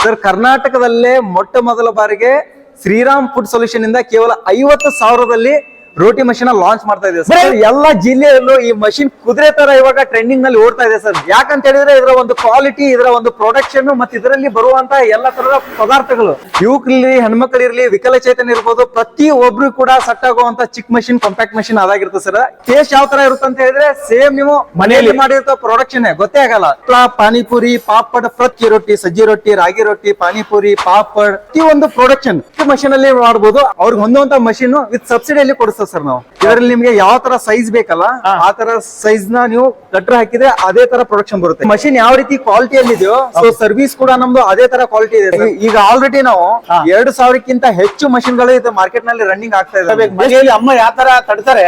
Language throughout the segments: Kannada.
ಸರ್ ಕರ್ನಾಟಕದಲ್ಲೇ ಮೊಟ್ಟ ಮೊದಲ ಬಾರಿಗೆ ಶ್ರೀರಾಮ್ ಫುಡ್ ಸೊಲ್ಯೂಷನ್ ಇಂದ ಕೇವಲ ಐವತ್ತು ಸಾವಿರದಲ್ಲಿ ರೋಟಿ ಮಷೀನ್ ಲಾಂಚ್ ಮಾಡ್ತಾ ಇದೆ ಸರ್. ಎಲ್ಲ ಜಿಲ್ಲೆಯಲ್ಲೂ ಈ ಮಷಿನ್ ಕುದುರೆ ತರ ಇವಾಗ ಟ್ರೆಂಡಿಂಗ್ನಲ್ಲಿ ಓಡ್ತಾ ಇದೆ ಸರ್. ಯಾಕಂತ ಹೇಳಿದ್ರೆ ಇದರ ಒಂದು ಕ್ವಾಲಿಟಿ ಇದರ ಒಂದು ಪ್ರೊಡಕ್ಷನ್ ಮತ್ತೆ ಇದರಲ್ಲಿ ಬರುವಂತಹ ಎಲ್ಲ ತರದ ಪದಾರ್ಥಗಳು. ಯುವಕರಲ್ಲಿ ಹೆಣ್ಮಕ್ಳಿರ್ಲಿ ವಿಕಲಚೇತನ ಇರ್ಬೋದು ಪ್ರತಿ ಒಬ್ರು ಕೂಡ ಸಟ್ ಆಗುವಂತ ಚಿಕ್ಕ ಮಷಿನ್ ಕಾಂಪ್ಯಾಕ್ಟ್ ಮಷಿನ್ ಅದಾಗಿರುತ್ತೆ ಸರ್. ಟೇಸ್ಟ್ ಯಾವ ತರ ಇರುತ್ತೆ ಅಂತ ಹೇಳಿದ್ರೆ ಸೇಮ್ ನೀವು ಮನೆಯಲ್ಲಿ ಮಾಡಿರ್ತಾವ ಪ್ರೊಡಕ್ಷನ್ ಗೊತ್ತೇ ಆಗಲ್ಲ. ಪಾನಿಪುರಿ ಪಾಪಡ್ ಪ್ರತಿ ರೊಟ್ಟಿ ಸಜ್ಜಿ ರೊಟ್ಟಿ ರಾಗಿ ರೊಟ್ಟಿ ಪಾನಿಪುರಿ ಪಾಪಡ್ ಈ ಒಂದು ಪ್ರೊಡಕ್ಷನ್ ಮಷೀನ್ ಅಲ್ಲಿ ಮಾಡಬಹುದು ಅವ್ರಿಗೆ ಹೊಂದುವಂತ ಮಷೀನ್ ವಿತ್ ಸಬ್ಸಿಡಿಯಲ್ಲಿ ಕೊಡಿಸ್ತೇವೆ ಸರ್ ನಾವು. ಇದರಲ್ಲಿ ನಿಮ್ಗೆ ಯಾವ ತರ ಸೈಜ್ ಬೇಕಲ್ಲ ಆ ತರ ಸೈಜ್ನ ನೀವು ಗಟ್ರ ಹಾಕಿದ್ರೆ ಅದೇ ತರ ಪ್ರೊಡಕ್ಷನ್ ಬರುತ್ತೆ. ಮಷಿನ್ ಯಾವ ರೀತಿ ಕ್ವಾಲಿಟಿಯಲ್ಲಿ ಇದೆಯೋ ಸೊ ಸರ್ವಿಸ್ ಕೂಡ ನಮ್ದು ಅದೇ ತರ ಕ್ವಾಲಿಟಿ ಇದೆ. ಈಗ ಆಲ್ರೆಡಿ ನಾವು ಎರಡು ಸಾವಿರಕ್ಕಿಂತ ಹೆಚ್ಚು ಮಷಿನ್ಗಳು ಇದು ಮಾರ್ಕೆಟ್ನಲ್ಲಿ ರನ್ನಿಂಗ್ ಆಗ್ತಾ ಇದೆ ಮನೆಯಲ್ಲಿ ಅಮ್ಮ ಯಾವ ತರ ತಡ್ತಾರೆ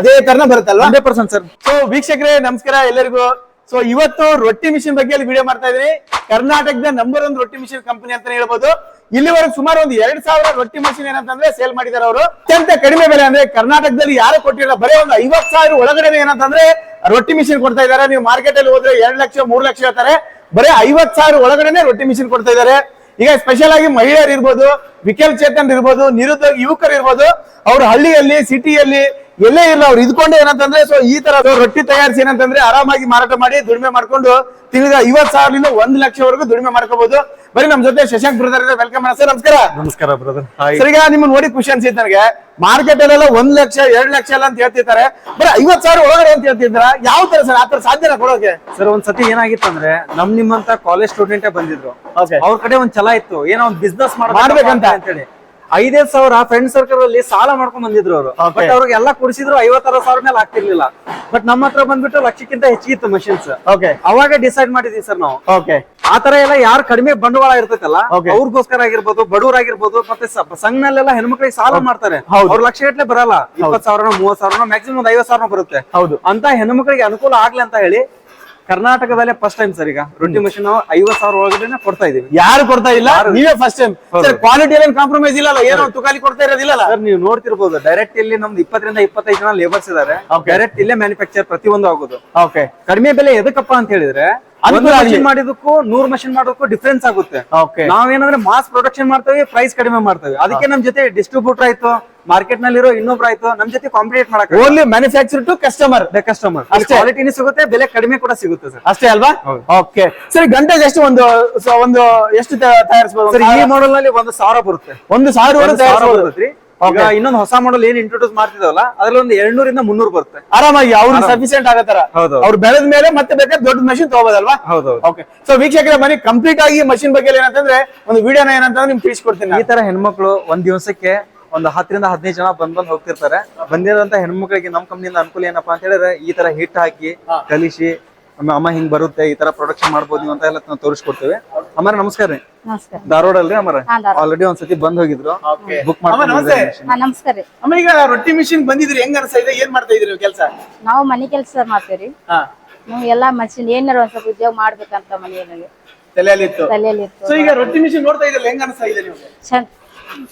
ಅದೇ ತರನ ಬರುತ್ತಲ್ಲ ಹಂಡ್ರೆಡ್ ಪರ್ಸೆಂಟ್ ಸರ್. ಸೊ ವೀಕ್ಷಕರೇ ನಮಸ್ಕಾರ ಎಲ್ಲರಿಗೂ. ಸೊ ಇವತ್ತು ರೊಟ್ಟಿ ಮಿಷಿನ್ ಬಗ್ಗೆ ಅಲ್ಲಿ ವಿಡಿಯೋ ಮಾಡ್ತಾ ಇದೀನಿ ಕರ್ನಾಟಕದ ನಂಬರ್ ಒನ್ ರೊಟ್ಟಿ ಮಿಷಿನ್ ಕಂಪನಿ ಅಂತಾನೆ ಹೇಳ್ಬೋದು. ಇಲ್ಲಿವರೆಗೆ ಸುಮಾರು ಒಂದು ಎರಡ್ ಸಾವಿರ ರೊಟ್ಟಿ ಮಿಷಿನ್ ಏನಂತಂದ್ರೆ ಸೇಲ್ ಮಾಡಿದ್ದಾರೆ ಅವರು. ಅತ್ಯಂತ ಕಡಿಮೆ ಬೆಲೆ ಅಂದ್ರೆ ಕರ್ನಾಟಕದಲ್ಲಿ ಯಾರು ಕೊಟ್ಟಿಲ್ಲ, ಬರೀ ಒಂದು ಐವತ್ ಸಾವಿರ ಒಳಗಡೆ ಏನಂತಂದ್ರೆ ರೊಟ್ಟಿ ಮಿಷಿನ್ ಕೊಡ್ತಾ ಇದಾರೆ ನೀವು ಮಾರ್ಕೆಟ್ ಅಲ್ಲಿ ಹೋದ್ರೆ ಎರಡ್ ಲಕ್ಷ, ಮೂರ್ ಲಕ್ಷ ಹೇಳ್ತಾರೆ. ಬರೀ ಐವತ್ ಸಾವಿರ ಒಳಗಡೆನೆ ರೊಟ್ಟಿ ಮಿಷಿನ್ ಕೊಡ್ತಾ ಇದ್ದಾರೆ. ಈಗ ಸ್ಪೆಷಲ್ ಆಗಿ ಮಹಿಳೆಯರು ಇರ್ಬೋದು ವಿಕಲಚೇತನ್ ಇರ್ಬೋದು, ನಿರುದ್ಯೋಗ ಯುವಕರು ಇರ್ಬೋದು, ಅವ್ರ ಹಳ್ಳಿಯಲ್ಲಿ ಸಿಟಿಯಲ್ಲಿ ಎಲ್ಲೇ ಇರಲ್ಲ ಅವ್ರು ಇದ್ಕೊಂಡು ಏನಂತಂದ್ರೆ ಸೊ ಈ ತರ ರೊಟ್ಟಿ ತಯಾರಿಸಿ ಏನಂತಂದ್ರೆ ಆರಾಮಾಗಿ ಮಾರಾಟ ಮಾಡಿ ದುಡಿಮೆ ಮಾಡ್ಕೊಂಡು ತಿಂಗಳ ಐವತ್ ಸಾವಿರದಿಂದ ಒಂದ್ ಲಕ್ಷವರೆಗೂ ದುಡಿಮೆ ಮಾಡ್ಕೋಬಹುದು ಬರೀ ನಮ್ ಜೊತೆ ಶಶಾಂಕ್ ಬ್ರದರ್ ವೆಲ್ಕಮ್ ಸರ್ ನಮಸ್ಕಾರ. ನಮಸ್ಕಾರ ಬ್ರದರ್ ಸರ್ ಈಗ ನಿಮ್ಮ ನೋಡಿ ಖುಷಿ ಅನ್ಸಿತ್ತು ನನಗೆ. ಮಾರ್ಕೆಟ್ ಅಲ್ಲೆಲ್ಲ ಒಂದ್ ಲಕ್ಷ ಎರಡ್ ಲಕ್ಷ ಎಲ್ಲ ಅಂತ ಹೇಳ್ತಿರ್ತಾರೆ. ಬರೀ ಐವತ್ ಸಾವಿರ ಒಳಗಡೆ ಅಂತ ಹೇಳ್ತಿದ್ರ ಯಾವ ತರ ಸರ್ ಆತರ ಸಾಧ್ಯನ ಕೊಡೋಕೆ? ಸರ್ ಒಂದ್ ಸತಿ ಏನಾಗಿತ್ತಂದ್ರೆ ನಮ್ ನಿಮ್ಮಂತ ಕಾಲೇಜ್ ಸ್ಟೂಡೆಂಟ್ ಬಂದಿದ್ರು. ಅವ್ರ ಕಡೆ ಒಂದ್ ಚಲ ಇತ್ತು. ಏನೋ ಒಂದ್ ಬಿಸ್ನೆಸ್ ಮಾಡ್ಬೇಕಂತ. ಅಂತೇಳಿ. ಐದೈದ್ ಸಾವಿರ ಫ್ರೆಂಡ್ ಸರ್ಕಲ್ ಅಲ್ಲಿ ಸಾಲ ಮಾಡ್ಕೊಂಡ್ ಬಂದಿದ್ರು ಅವರು. ಬಟ್ ಅವ್ರಿಗೆ ಎಲ್ಲ ಕುಡಿಸಿದ್ರು ಐವತ್ತಾರ ಸಾವಿರ ಮೇಲೆ ಆಗ್ತಿರ್ಲಿಲ್ಲ. ಬಟ್ ನಮ್ಮ ಹತ್ರ ಬಂದ್ಬಿಟ್ಟು ಲಕ್ಷಕ್ಕಿಂತ ಹೆಚ್ಚಿಗಿತ್ತು ಮಷಿನ್ಸ್ ಓಕೆ ಅವಾಗ ಡಿಸೈಡ್ ಮಾಡಿದ್ವಿ ಸರ್ ನಾವು. ಓಕೆ ಆ ತರ ಎಲ್ಲ ಯಾರು ಕಡಿಮೆ ಬಂಡವಾಳ ಇರ್ತೈತಲ್ಲ. ಅವ್ರಿಗೋಸ್ಕರ ಆಗಿರ್ಬೋದು ಬಡವರಾಗಿರ್ಬೋದು ಮತ್ತೆ ಸಂಘನಲ್ಲೆಲ್ಲ ಹೆಣ್ಮಕ್ಳಿಗೆ ಸಾಲ ಮಾಡ್ತಾರೆ. ಅವ್ರ ಲಕ್ಷ ಗಟ್ಲೆ ಬರಲ್ಲ. ಇಪ್ಪತ್ ಸಾವಿರ ಮೂವತ್ ಸಾವಿರ ಮ್ಯಾಕ್ಸಿಮಮ್ ಒಂದ್ ಐವತ್ ಸಾವಿರ ಬರುತ್ತೆ. ಹೌದು. ಅಂತ ಹೆಣ್ಮಕ್ಳಿಗೆ ಅನುಕೂಲ ಆಗ್ಲಿ ಅಂತ ಹೇಳಿ ಕರ್ನಾಟಕದಲ್ಲೇ ಫಸ್ಟ್ ಟೈಮ್ ಸರ್ ಈಗ. ರೊಟ್ಟಿ ಮಷಿನ್ ನಾವು ಐವತ್ ಸಾವಿರ ಒಳಗಡೆ ಕೊಡ್ತಾ ಇದೀವಿ. ಯಾರು ಕೊಡ್ತಾ ಇಲ್ಲ? ನೀವೇ ಫಸ್ಟ್ ಟೈಮ್. ಸರ್ ಕ್ವಾಲಿಟಿ ಏನ್ ಕಾಂಪ್ರಮೈಸ್ ಇಲ್ಲ ಏನೋ ತುಕಾಲಿ ಕೊಡ್ತಾ ಇರೋದಿಲ್ಲ ಸರ್ ನೀವು ನೋಡ್ತಿರ್ಬೋದು ಡೈರೆಕ್ಟ್ ಇಲ್ಲಿ ನಮ್ದು ಇಪ್ಪತ್ತರಿಂದ ಇಪ್ಪತ್ತೈದು ಜನ ಲೇಬರ್ಸ್ ಇದಾರೆ. ಡೈರೆಕ್ಟ್ ಇಲ್ಲೇ ಮ್ಯಾನುಫ್ಯಾಕ್ಚರ್ ಪ್ರತಿಯೊಂದು ಆಗೋದು. ಓಕೆ ಕಡಿಮೆ ಬೆಲೆ ಎದಕ್ಕಪ್ಪ ಅಂತ ಹೇಳಿದ್ರೆ. ಮಷಿನ್ ಮಾಡಿದಕ್ಕೂ ನೂರ್ ಮಷಿನ್ ಮಾಡೋದಕ್ಕೂ ಡಿಫ್ರೆನ್ಸ್ ಆಗುತ್ತೆ. ನಾವೇನಂದ್ರೆ ಮಾಸ್ ಪ್ರೊಡಕ್ಷನ್ ಮಾಡ್ತೇವೆ ಪ್ರೈಸ್ ಕಡಿಮೆ ಮಾಡ್ತೇವೆ. ಅದಕ್ಕೆ ನಮ್ ಜೊತೆ ಡಿಸ್ಟ್ರಿಬ್ಯೂಟರ್ ಆಯ್ತು ಮಾರ್ಕೆಟ್ ನಲ್ಲಿರೋ ಇನ್ನೊಬ್ರು ಆಯ್ತು ನಮ್ ಜೊತೆ ಕಾಂಪಿಟೇಟ್ ಮಾಡಕ್ only manufacture to customer customer ಅಷ್ಟೇ. ಕ್ವಾಲಿಟಿನೂ ಸಿಗುತ್ತೆ ಬೆಲೆ ಕಡಿಮೆ ಕೂಡ ಸಿಗುತ್ತೆ ಸರ್. ಅಷ್ಟೇ ಅಲ್ವಾ? ಓಕೆ ಸರಿ ಗಂಟೆ ಎಷ್ಟು ಒಂದು ಒಂದು ಎಷ್ಟು ತಯಾರಿಸಬಹುದು ತಯಾರಿಸ್ಬೋದು? ಸರ್ ಈ ಮಾಡಲ್ನಲ್ಲಿ ಒಂದು ಸಾವಿರ ಬರುತ್ತೆ. ಒಂದು ಸಾವಿರ ತಯಾರಿಸಬಹುದು ಈಗ ಇನ್ನೊಂದು ಹೊಸ ಮಾಡೆಲ್ ಏನ್ ಇಂಟ್ರೊಡ್ಯೂಸ್ ಮಾಡ್ತಿದಾವಲ್ಲ ಅದ್ರಲ್ಲಿ ಒಂದು ಎರಡ್ನೂರಿಂದ ಮುನ್ನೂರು ಬರುತ್ತೆ. ಆರಾಮಾಗಿ ಅವ್ರಿಗೆ ಸಫಿಶಿಯಂಟ್ ಆಗತ್ತಾರ? ಹೌದು. ಅವ್ರು ಬೆಳೆದ ಮೇಲೆ ಮತ್ತೆ ಬೇಕಾದ್ರೆ ದೊಡ್ಡ ಮಷಿನ್ ತಗೋಬೋದಲ್ವಾ? ಹೌದು ಓಕೆ ಸೊ ವೀಕ್ಷಕರ ಮನೆ ಕಂಪ್ಲೀಟ್ ಆಗಿ ಮಷಿನ್ ಬಗ್ಗೆ ಏನಂತಂದ್ರೆ ಒಂದು ವಿಡಿಯೋನ ಏನಂತಂದ್ರೆ ನಿಮ್ಗೆ ತಿಳಿಸ್ಕೊಡ್ತೀನಿ ಈ ತರ ಹೆಣ್ಮಕ್ಳು ಒಂದ್ ದಿವಸಕ್ಕೆ ಒಂದು ಹತ್ತರಿಂದ ಹದಿನೈದು ಜನ ಬಂದ್ ಬಂದ್ ಹೋಗ್ತಿರ್ತಾರೆ. ಬಂದಿರೋಂತ ಹೆಣ್ಮಕ್ಳಿಗೆ ನಮ್ ಕಂಪ್ನಿಯಿಂದ ಅನುಕೂಲ ಏನಪ್ಪಾ ಅಂತ ಹೇಳಿದ್ರೆ ಈ ತರ ಹಿಟ್ ಹಾಕಿ ಕಲಿಸಿ ಅಮ್ಮ ಹಿಂಗ್ ಬರುತ್ತೆ ಈ ತರ ಪ್ರೊಡಕ್ಷನ್ ಮಾಡ್ಬೋದು ನೀವು ಅಂತ ಎಲ್ಲ ನಾವು ತೋರಿಸ್ಕೊಡ್ತೇವೆ. ಅಮ್ಮಾರ ನಮಸ್ಕಾರ ರೀ. ನಮಸ್ಕಾರ. ಧಾರವಾಡ ಅಲ್ರಿ ಅಮ್ಮಾರ. ಆಲ್ರೆಡಿ ಒಂದ್ಸತಿ ಬಂದ್ ಹೋಗಿದ್ರು. ಬುಕ್ ಅಮ್ಮ, ನಮಸ್ತೆ. ಮಾಡ್ಕೊಂಡು ಹಾ ನಮಸ್ಕಾರ ರೀ. ಅಮ್ಮ ಈಗ ರೊಟ್ಟಿ ಮಿಷಿನ್ ಬಂದಿದ್ರಿ ಹೆಂಗ್ ಅನ್ಸ್ತಾ ಇದೆ? ಏನ್ ಮಾಡ್ತಾ ಇದ್ರಿ ಕೆಲಸ? ನಾವು ಮನೆ ಕೆಲಸ ಮಾಡ್ತೇವ್ರಿ ಹಾ. ನಾವು ಎಲ್ಲಾ ಮಷಿನ್ ಏನಾರ ಒಂದ್ ಸ್ವಲ್ಪ ಉದ್ಯೋಗ ಮಾಡ್ಬೇಕಂತ ಮನೆಯಲ್ಲಿ. ತಲೆಯಲ್ಲಿ ಇತ್ತು. ತಲೆಯಲ್ಲಿ ಇತ್ತು. ಸೊ ಈಗ ರೊಟ್ಟಿ ಮಿಷಿನ್ ನೋಡ್ತಾ ಇದ್ರಲ್ಲ ಹೆಂಗ್ ಅನ್ಸ್ತಾ ಇದೆ ನಿಮ್ಗೆ? ಚಂದ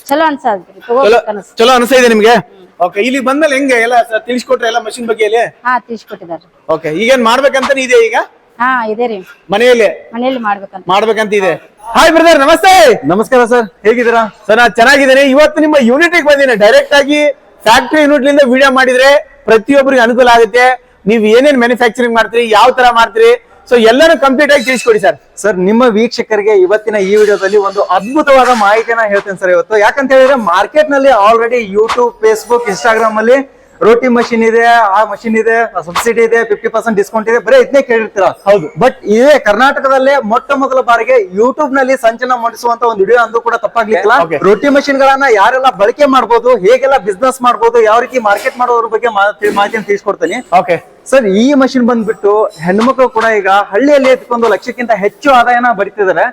ಚಲೋ ಅನ್ಸದ್ರಿ ಚಲೋ ತಗೋಬೇಕು ಅನ್ಸ ಚಲೋ ಅನ್ಸ್ತಾ ಇದೆ ನಿಮ್ಗೆ? ಓಕೆ ಇಲ್ಲಿ ಬಂದ್ಮೇಲೆ ಹೆಂಗೆ? ಎಲ್ಲ ತಿಳಿಸ್ಕೊಟ್ರೆ ಎಲ್ಲ ಮಷಿನ್ ಬಗ್ಗೆ ಇಲ್ಲಿ ಹಾ ತಿಳಿಸ್ಕೊಟ್ಟಿದ್ದಾರೆ. ಓಕೆ ಈಗೇನ್ ಮಾಡ್ಬೇಕಂತ ಇದೆ ಈಗ? ಹಾ ಇದೆ ರೀ. ಮನೆಯಲ್ಲಿ? ಮನೆಯಲ್ಲಿ ಮಾಡ್ಬೇಕಂತ. ಮಾಡ್ಬೇಕಂತ ಇದೆ. ಹಾಯ್ ಬ್ರದರ್ ನಮಸ್ತೆ! ನಮಸ್ಕಾರ ಸರ್ ಹೇಗಿದ್ದೀರಾ? ಸರ್ ನಾನು ಚೆನ್ನಾಗಿದ್ದೇನೆ. ಇವತ್ತು ನಿಮ್ಮ ಯೂನಿಟಿಗೆ ಬಂದಿನಿ ಡೈರೆಕ್ಟ್ ಆಗಿ ಫ್ಯಾಕ್ಟರಿ ಯೂನಿಟ್ ಲಿಂದ ವಿಡಿಯೋ ಮಾಡಿದ್ರೆ ಪ್ರತಿಯೊಬ್ಬರಿಗೆ ಅನುಕೂಲ ಆಗುತ್ತೆ. ನೀವು ಏನೇನ್ ಮ್ಯಾನುಫ್ಯಾಕ್ಚರಿಂಗ್ ಮಾಡ್ತೀರಿ ಯಾವ ತರ ಮಾಡ್ತೀರಿ ಸೊ ಎಲ್ಲಾನು ಕಂಪ್ಲೀಟ್ ಆಗಿ ತಿಳಿಸ್ಕೊಡಿ ಸರ್. ಸರ್ ನಿಮ್ಮ ವೀಕ್ಷಕರಿಗೆ ಇವತ್ತಿನ ಈ ವಿಡಿಯೋದಲ್ಲಿ ಒಂದು ಅದ್ಭುತವಾದ ಮಾಹಿತಿಯನ್ನ ಹೇಳ್ತೇನೆ ಸರ್ ಇವತ್ತು. ಯಾಕಂತ ಹೇಳಿದ್ರೆ ಮಾರ್ಕೆಟ್ನಲ್ಲಿ ಆಲ್ರೆಡಿ ಯೂಟ್ಯೂಬ್ ಫೇಸ್ಬುಕ್ ಇನ್ಸ್ಟಾಗ್ರಾಮ್ ಅಲ್ಲಿ ರೋಟಿ ಮಷಿನ್ ಇದೆ ಆ ಮಷಿನ್ ಇದೆ ಸಬ್ಸಿಡಿ ಇದೆ ಫಿಫ್ಟಿ ಪರ್ಸೆಂಟ್ ಡಿಸ್ಕೌಂಟ್ ಇದೆ ಬರೀ ಇದನ್ನೇ ಕೇಳಿರ್ತೀರ? ಹೌದು. ಬಟ್ ಇದೇ ಕರ್ನಾಟಕದಲ್ಲೇ ಮೊಟ್ಟ ಮೊದಲ ಬಾರಿಗೆ ಯೂಟ್ಯೂಬ್ನಲ್ಲಿ ಸಂಚಲನ ಮಾಡಿಸುವಂತ ಒಂದು ವಿಡಿಯೋ ಅಂದು ಕೂಡ ತಪ್ಪಾಗ್ಲಿಲ್ಲ. ರೋಟಿ ಮಷಿನ್ ಗಳನ್ನ ಯಾರೆಲ್ಲ ಬಳಕೆ ಮಾಡಬಹುದು ಹೇಗೆಲ್ಲ ಬಿಸ್ನೆಸ್ ಮಾಡಬಹುದು ಯಾವ ರೀತಿ ಮಾರ್ಕೆಟ್ ಮಾಡೋದ್ರ ಬಗ್ಗೆ ಮಾಹಿತಿ- ಮಾಹಿತಿಯನ್ನು ತಿಳಿಸ್ಕೊಡ್ತೀನಿ. ಓಕೆ ಸರ್ ಈ ಮಷಿನ್ ಬಂದ್ಬಿಟ್ಟು ಹೆಣ್ಮಕ್ಳು ಕೂಡ ಈಗ ಹಳ್ಳಿಯಲ್ಲಿ ಎತ್ಕೊಂಡು ಲಕ್ಷಕ್ಕಿಂತ ಹೆಚ್ಚು ಆದಾಯನ ಬರಿತಿದ್ದಾರೆ.